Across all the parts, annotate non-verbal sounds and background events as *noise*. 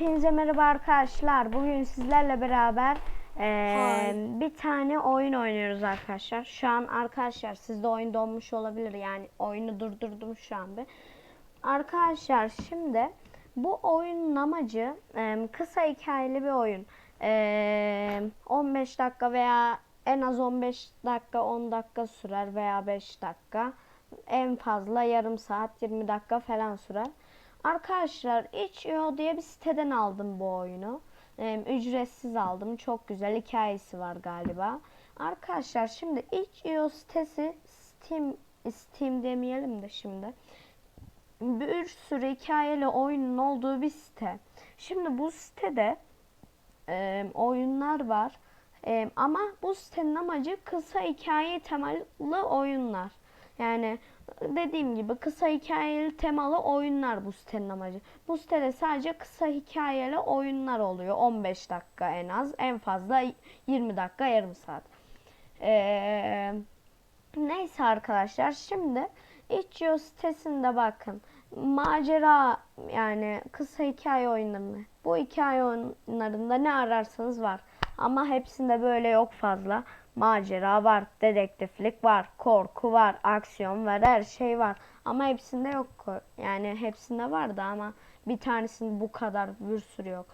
Hepinize merhaba arkadaşlar. Bugün sizlerle beraber eee, bir tane oyun oynuyoruz arkadaşlar. Şu an arkadaşlar sizde oyun donmuş olabilir. Yani oyunu durdurdum şu an bir. Arkadaşlar şimdi bu oyunun amacı eee, kısa hikayeli bir oyun. Eee, 15 dakika veya en az 15 dakika 10 dakika sürer veya 5 dakika. En fazla yarım saat 20 dakika falan sürer. Arkadaşlar itch.io diye bir siteden aldım bu oyunu. Ee, ücretsiz aldım. Çok güzel hikayesi var galiba. Arkadaşlar şimdi itch.io sitesi Steam Steam demeyelim de şimdi. Bir sürü hikayeli oyunun olduğu bir site. Şimdi bu sitede e, oyunlar var. E, ama bu sitenin amacı kısa hikaye temalı oyunlar. Yani dediğim gibi kısa hikayeli temalı oyunlar bu sitenin amacı. Bu sitede sadece kısa hikayeli oyunlar oluyor. 15 dakika en az. En fazla 20 dakika yarım saat. Ee, neyse arkadaşlar şimdi itch.io sitesinde bakın. Macera yani kısa hikaye oyunları. Bu hikaye oyunlarında ne ararsanız var. Ama hepsinde böyle yok fazla. Macera var, dedektiflik var, korku var, aksiyon var, her şey var. Ama hepsinde yok. Yani hepsinde var da ama bir tanesinde bu kadar bir sürü yok.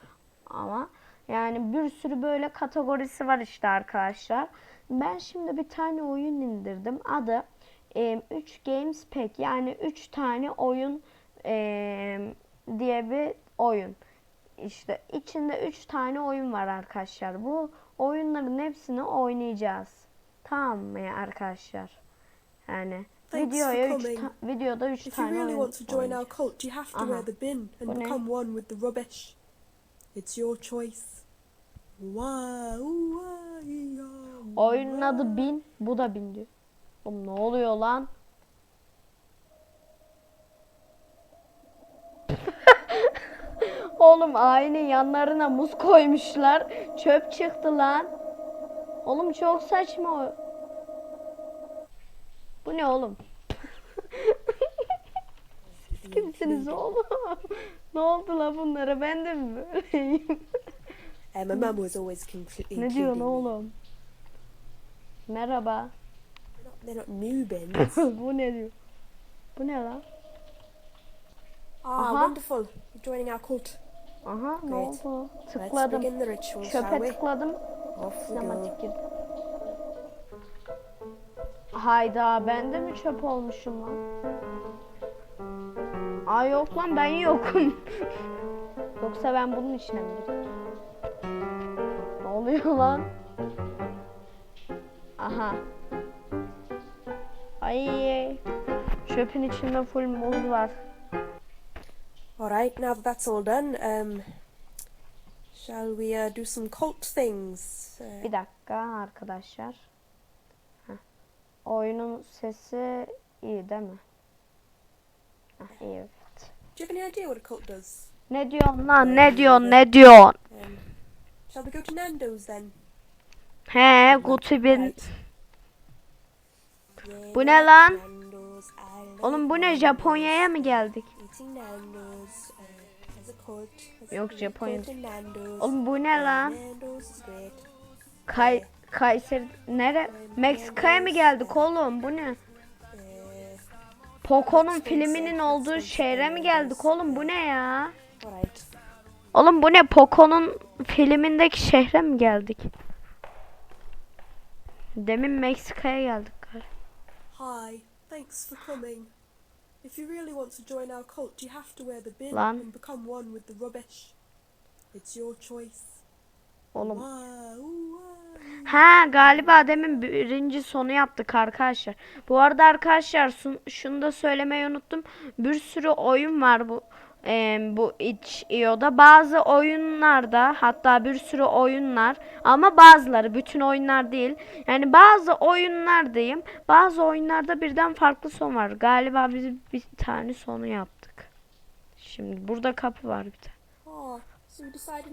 Ama yani bir sürü böyle kategorisi var işte arkadaşlar. Ben şimdi bir tane oyun indirdim. Adı 3 Games Pack yani 3 tane oyun em, diye bir oyun. İşte içinde 3 tane oyun var arkadaşlar. Bu oyunların hepsini oynayacağız. Tamam mı arkadaşlar? Yani Thanks videoya for üç coming. ta- videoda 3 If you tane really oyun want to join our oynayacağız. cult, you have to wear the bin and Bunny. become one with the rubbish. It's your choice. Wow, wow, yeah. Oyunun adı bin, bu da bin diyor. Oğlum ne oluyor lan? Oğlum ayının yanlarına muz koymuşlar. Çöp çıktı lan. Oğlum çok saçma. Bu ne oğlum? Siz kimsiniz oğlum? ne oldu la bunlara? Ben de mi böyleyim? Uh, my mum was always completely ne diyorsun oğlum? Merhaba. They're not new bins. *laughs* bu ne diyor? Bu ne lan? Ah, Uh-huh. wonderful. You're joining our cult. Aha ne Great. oldu? Tıkladım. begin the ritual, shall Çöpe tıkladım. Sinematik girdim. Hayda ben de mi çöp olmuşum lan? Ay yok lan ben yokum. *laughs* Yoksa ben bunun içine mi girdim? Ne oluyor lan? Aha. Ay. Çöpün içinde full muz var. Alright, now that that's all done, um, shall we uh, do some cult things? Uh, Bir dakika arkadaşlar. Heh. Oyunun sesi iyi değil mi? Heh, iyi evet. do you have any idea what a cult does? Ne diyorsun lan? Ne diyorsun? Ne diyorsun? Um, shall we go to Nando's then? He, Gutu bin. Right. Bu ne lan? Nando's, I love Oğlum bu ne? Japonya'ya mı geldik? Uh, Yok, Japonya. Oğlum bu ne lan? Kay Kayseri nere? Meksika'ya mı geldik oğlum? Bu ne? Uh, Poco'nun filminin olduğu şehre mi geldik oğlum? Bu ne ya? Oğlum bu ne? Poco'nun filmindeki şehre mi geldik? Demin Meksika'ya geldik. Hi, thanks for coming. If you really want to join our cult, you have to wear the bin Lan. and become one with the rubbish. It's your choice. Oğlum. Ha galiba demin birinci sonu yaptık arkadaşlar. Bu arada arkadaşlar şunu da söylemeyi unuttum. Bir sürü oyun var bu e, bu itch.io'da. Bazı oyunlarda hatta bir sürü oyunlar ama bazıları bütün oyunlar değil. Yani bazı oyunlar diyeyim. Bazı oyunlarda birden farklı son var. Galiba biz bir tane sonu yaptık. Şimdi burada kapı var bir tane.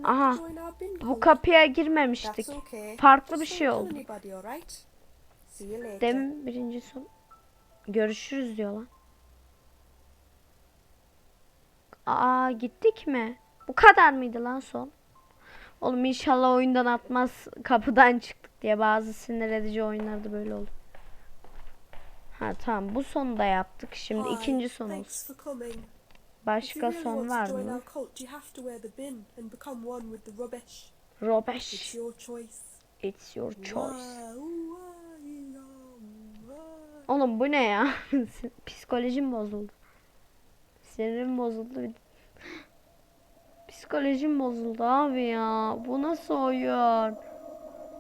Aha, Bu kapıya girmemiştik. Farklı bir şey oldu. Demin birinci son. Görüşürüz diyor lan. Aa gittik mi? Bu kadar mıydı lan son? Oğlum inşallah oyundan atmaz kapıdan çıktık diye bazı sinir edici oyunlarda böyle oldu. Ha tamam bu sonu da yaptık. Şimdi Hi, ikinci son olsun. Başka son var mı? rubbish. It's your choice. It's your. Oğlum bu ne ya? *laughs* Psikolojim bozuldu. Sinirim bozuldu. Psikolojim bozuldu abi ya. Bu nasıl oyun?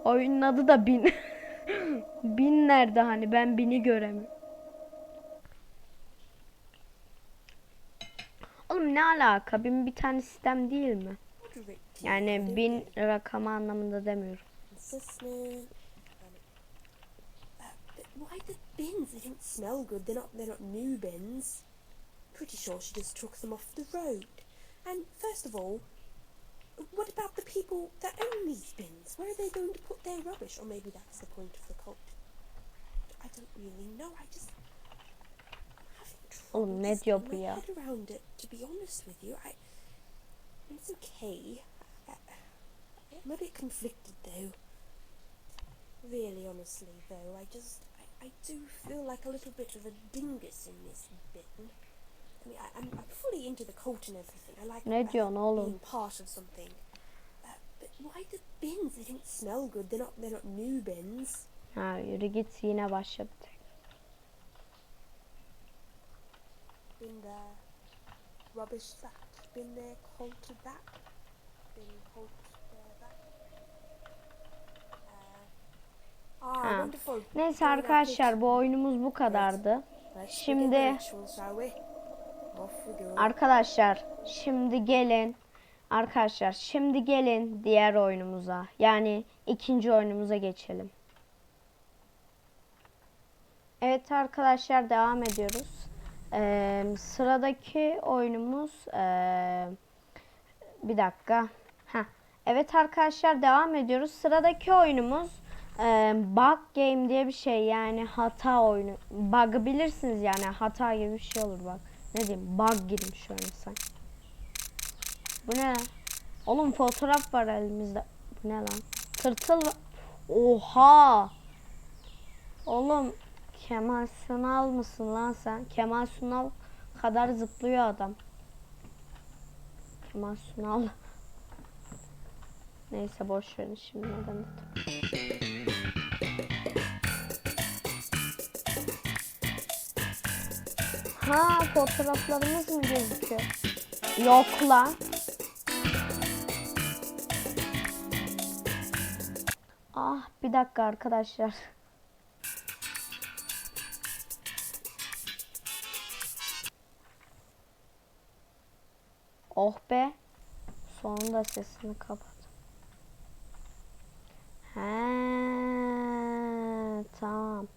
Oyunun adı da bin. *laughs* bin nerede hani ben bini göremiyorum. Oğlum ne alaka? Bin bir tane sistem değil mi? Yani bin rakamı anlamında demiyorum. why the bins? They don't smell good. They're not. They're not new bins. Pretty sure she just took them off the road. And first of all, what about the people that own these bins? Where are they going to put their rubbish? Or maybe that's the point of the cult. I don't really know. I just. I'm having trouble Oğlum ne just diyor getting bu my ya? head around it. To be honest with you, I. It's okay. I, I'm a bit conflicted though. Really, honestly, though, I just I, I do feel like a little bit of a dingus in this bin. I mean, I, I'm, I'm fully into the cult and everything. I like Ne diyorsun oğlum? being part of something. Uh, but why the bins? They don't smell good. They're not. They're not new bins. Ha yürü git yine başladı. Bin there, rubbish that. Bin there, cult that. Bin cult there that. Uh, ah, Ha. wonderful. Neyse arkadaşlar bu oyunumuz bu kadardı. Şimdi- Arkadaşlar şimdi gelin arkadaşlar şimdi gelin diğer oyunumuza yani ikinci oyunumuza geçelim. Evet arkadaşlar devam ediyoruz. Ee, sıradaki oyunumuz ee, bir dakika. Heh. Evet arkadaşlar devam ediyoruz. Sıradaki oyunumuz ee, bug game diye bir şey yani hata oyunu. Bug'ı bilirsiniz yani hata gibi bir şey olur bak. Ne diyeyim bug girmiş oyuna Bu ne? Oğlum fotoğraf var elimizde. Bu ne lan? Tırtıl. Oha! Oğlum Kemal Sunal mısın lan sen? Kemal Sunal kadar zıplıyor adam. Kemal Sunal. *laughs* Neyse boş verin şimdi neden Ha fotoğraflarımız mı gözüküyor? Yok lan. Ah bir dakika arkadaşlar. Oh be. Sonunda sesini kapat. He, tamam.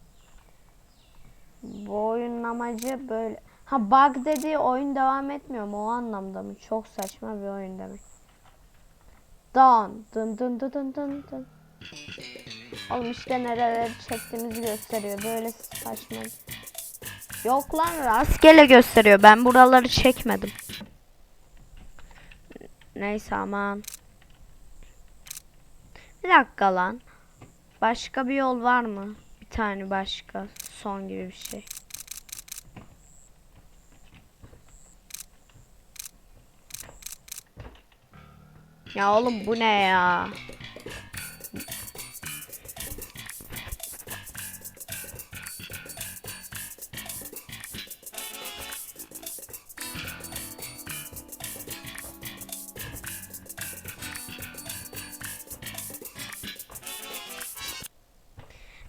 Bu oyunun amacı böyle. Ha bug dediği oyun devam etmiyor mu o anlamda mı? Çok saçma bir oyun demek. Dın dın dın dın dın dın dın. Oğlum işte nereleri çektiğimizi gösteriyor. Böyle saçma. Yok lan rastgele gösteriyor. Ben buraları çekmedim. Neyse aman. Bir dakika lan. Başka bir yol var mı? Bir tane başka. Son gibi bir şey. Ya oğlum bu ne ya?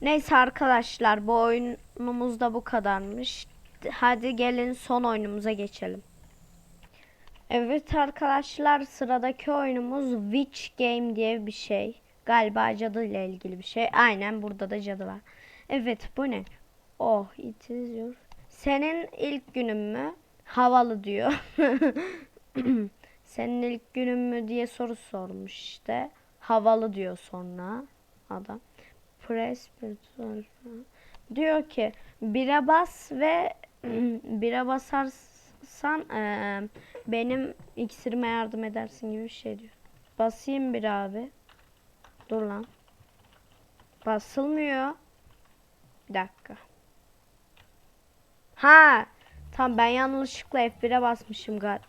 Neyse arkadaşlar bu oyunumuz da bu kadarmış. Hadi gelin son oyunumuza geçelim. Evet arkadaşlar sıradaki oyunumuz Witch Game diye bir şey. Galiba cadı ile ilgili bir şey. Aynen burada da cadı var. Evet bu ne? Oh it is your... Senin ilk günün mü? Havalı diyor. *laughs* Senin ilk günün mü diye soru sormuş işte. Havalı diyor sonra adam. Press button. Diyor ki bire bas ve *clears throat* bire basar bassan eee, benim iksirime yardım edersin gibi bir şey diyor. Basayım bir abi. Dur lan. Basılmıyor. Bir dakika. Ha, tam ben yanlışlıkla F1'e basmışım galiba.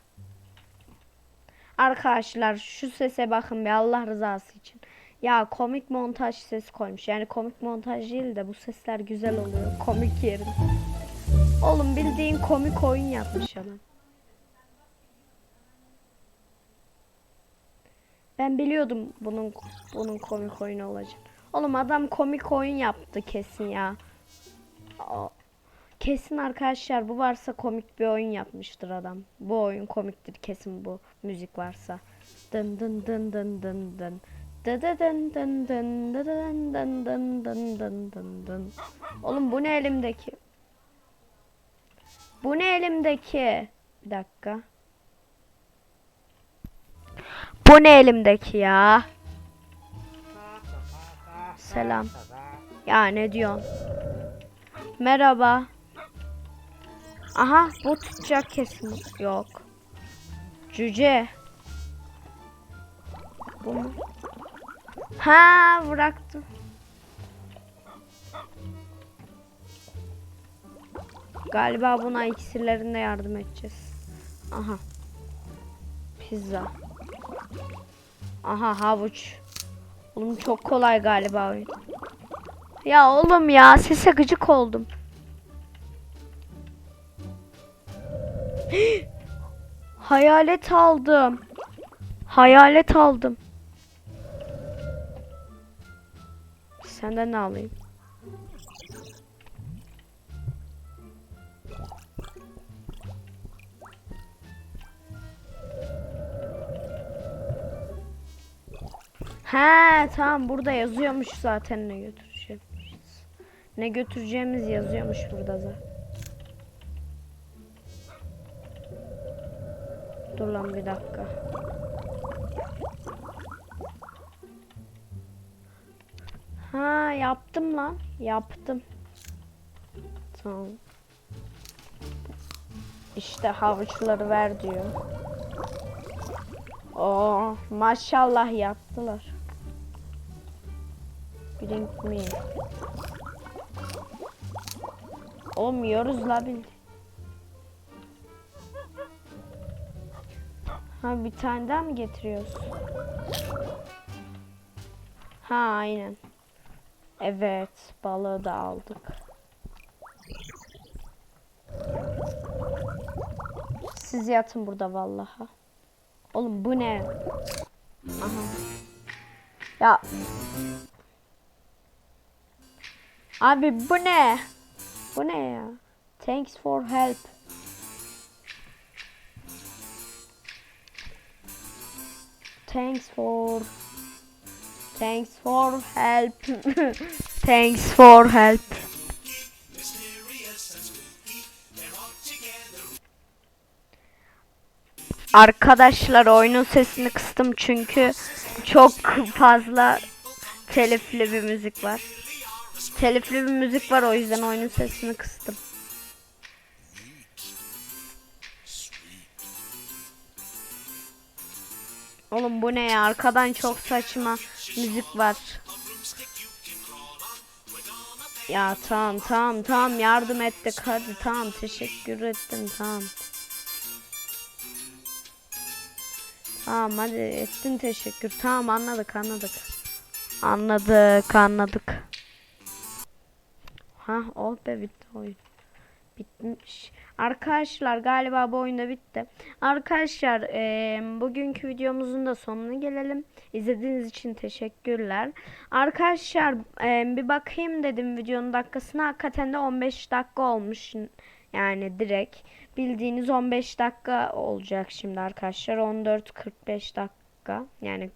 Arkadaşlar şu sese bakın bir Allah rızası için. Ya komik montaj sesi koymuş. Yani komik montaj değil de bu sesler güzel oluyor. Komik yerine. Oğlum bildiğin komik oyun yapmış adam. Ben biliyordum bunun bunun komik oyun olacak. Oğlum adam komik oyun yaptı kesin ya. Kesin arkadaşlar bu varsa komik bir oyun yapmıştır adam. Bu oyun komiktir kesin bu müzik varsa. Dın dın dın dın dın dın. Dı dı dın dın dın dı dın dın dın dın dın dın dın. Oğlum bu ne elimdeki? Bu ne elimdeki? Bir dakika. Bu ne elimdeki ya? Selam. Ya ne diyorsun? Merhaba. Aha bu tutacak kesin. Yok. Cüce. Bu mu? Ha bıraktım. Galiba buna iksirlerinde yardım edeceğiz. Aha. Pizza. Aha havuç. Oğlum çok kolay galiba. Ya oğlum ya sese gıcık oldum. *gasps* Hayalet aldım. Hayalet aldım. Senden ne alayım? He tamam burada yazıyormuş zaten ne götüreceğimiz. Ne götüreceğimiz yazıyormuş burada zaten. Dur lan bir dakika. Ha yaptım lan. Yaptım. Tamam. İşte havuçları ver diyor. Oo, maşallah yaptılar. Me. Oğlum yiyoruz la bildi. Ha bir tane daha mı getiriyoruz? Ha aynen. Evet balığı da aldık. Siz yatın burada vallaha. Oğlum bu ne? Aha. Ya. Abi bu ne? Bu ne ya? Thanks for help. Thanks for Thanks for help. *laughs* Thanks for help. Arkadaşlar oyunun sesini kıstım çünkü çok fazla telifli bir müzik var. Telifli bir müzik var o yüzden oyunun sesini kıstım. Oğlum bu ne ya? Arkadan çok saçma müzik var. Ya tamam tamam tamam yardım ettik hadi tamam teşekkür ettim tamam. Tamam hadi ettin teşekkür. Tamam anladık anladık. Anladık anladık. Ha oh be bitti oyun. Bitmiş. Arkadaşlar galiba bu oyunda bitti. Arkadaşlar eee, bugünkü videomuzun da sonuna gelelim. İzlediğiniz için teşekkürler. Arkadaşlar eee, bir bakayım dedim videonun dakikasına. Hakikaten de 15 dakika olmuş. Yani direkt. Bildiğiniz 15 dakika olacak şimdi arkadaşlar. 14-45 dakika. Yani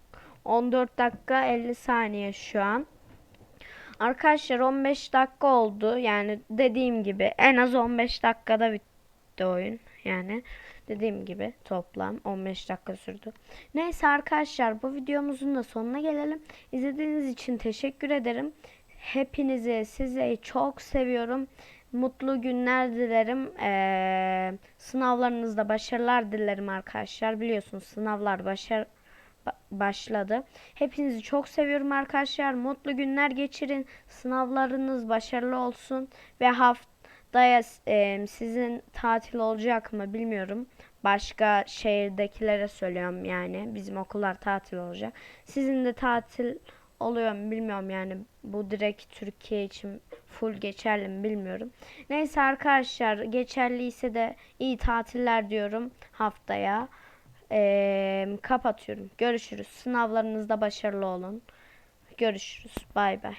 14 dakika 50 saniye şu an. Arkadaşlar 15 dakika oldu. Yani dediğim gibi en az 15 dakikada bitti oyun. Yani dediğim gibi toplam 15 dakika sürdü. Neyse arkadaşlar bu videomuzun da sonuna gelelim. İzlediğiniz için teşekkür ederim. Hepinizi sizi çok seviyorum. mutlu günler dilerim. Ee, sınavlarınızda başarılar dilerim arkadaşlar. Biliyorsunuz sınavlar başar ba- başladı. Hepinizi çok seviyorum arkadaşlar. Mutlu günler geçirin. Sınavlarınız başarılı olsun ve haftaya e, sizin tatil olacak mı bilmiyorum. Başka şehirdekilere söylüyorum yani. Bizim okullar tatil olacak. Sizin de tatil oluyor mu bilmiyorum yani. Bu direkt Türkiye için full geçerli mi bilmiyorum. Neyse arkadaşlar geçerliyse de iyi tatiller diyorum haftaya. Ee, kapatıyorum. Görüşürüz. Sınavlarınızda başarılı olun. Görüşürüz. Bay bay.